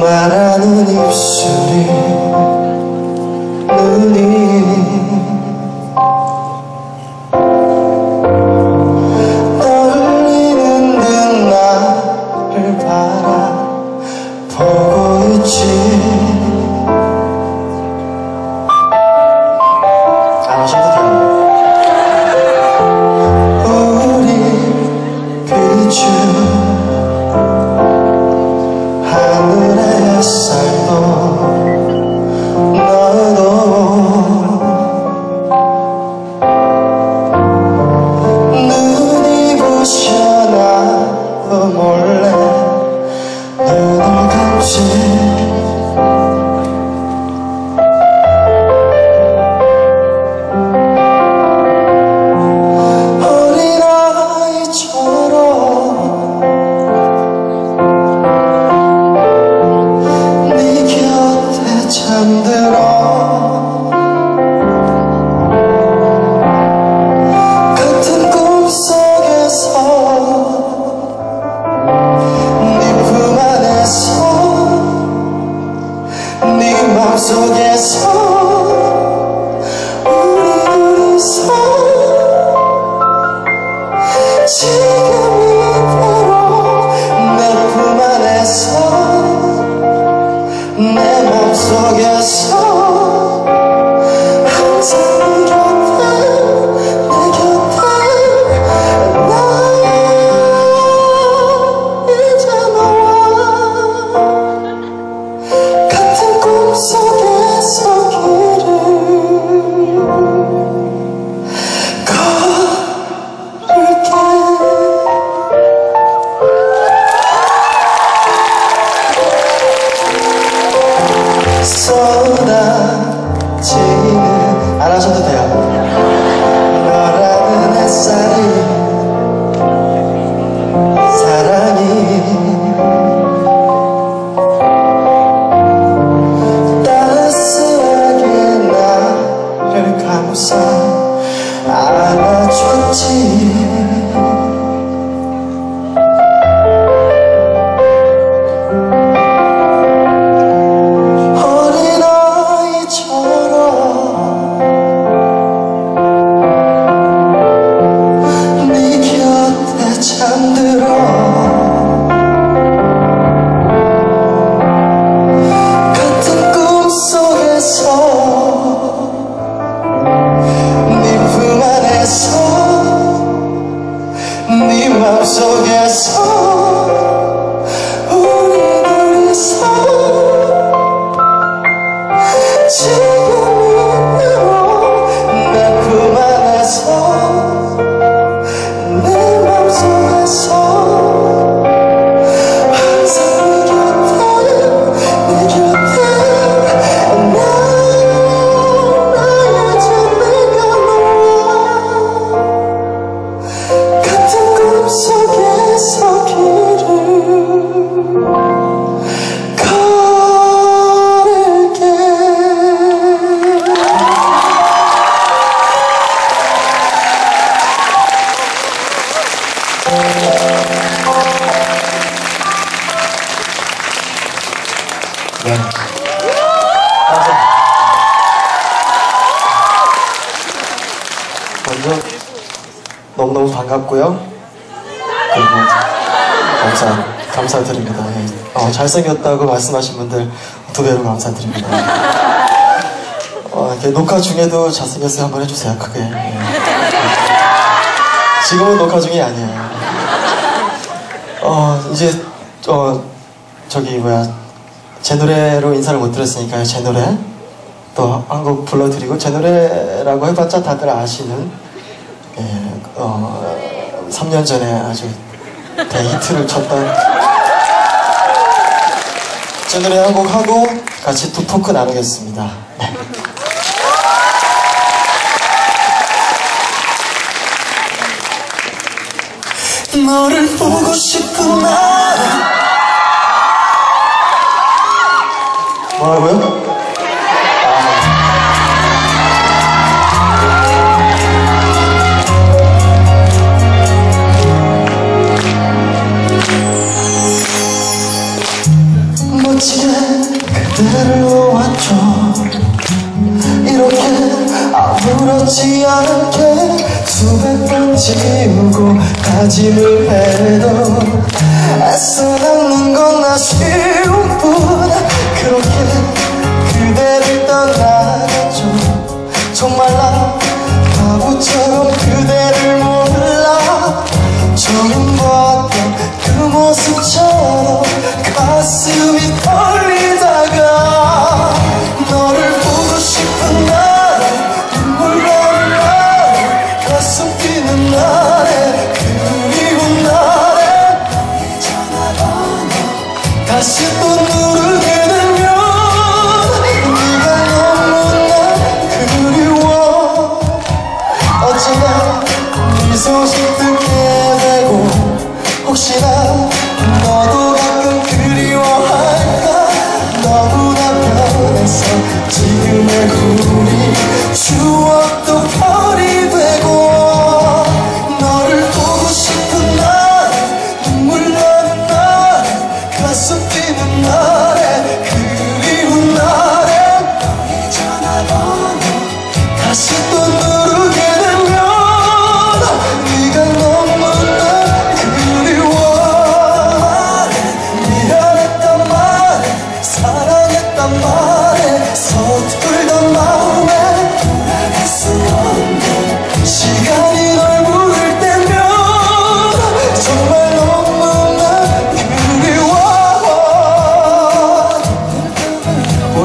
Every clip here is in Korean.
말하는 입술 속에서 쏟아지는 안 하셔도 돼요. 너라는 햇살이 사랑이 따스하게 나를 감싸 안아줬지 반갑고요. 그리고 감사, 감사드립니다. 예. 어, 잘생겼다고 말씀하신 분들 두 배로 감사드립니다. 어, 녹화 중에도 잘생겼어요 한번 해주세요 크게. 예. 지금은 녹화 중이 아니에요. 어, 이제 어, 저기 뭐야 제 노래로 인사를 못 드렸으니까요. 제 노래 또 한 곡 불러드리고 제 노래라고 해봤자 다들 아시는 예, 어, 3년 전에 아주 대히트를 쳤던 제 노래 한 곡 하고 같이 또 토크 나누겠습니다. 네. 너를 보고 싶구나 뭐라고요? 변치 않게 수백 번 지우고 다짐을 해도 애써 남는 건 아쉬운 뿐. 그렇게 그대를 떠나겠죠. 정말 나 바보처럼 그대 싶은 계획은 혹시나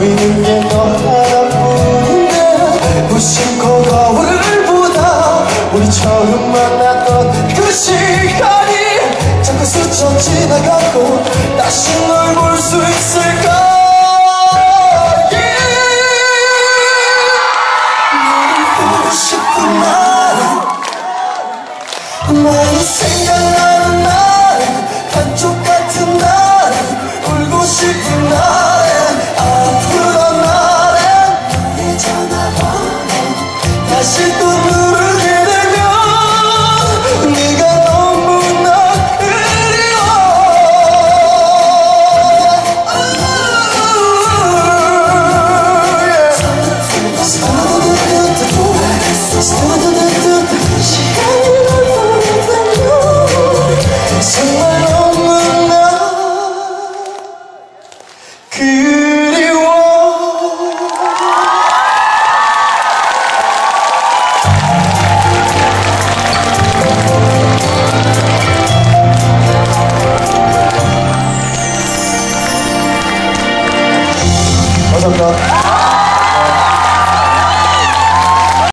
이는 게 너 하나뿐인데 무심 거울보다 우리 처음 만났던 그 시간이 자꾸 스쳐 지나가고 다시 널 볼 수 있어.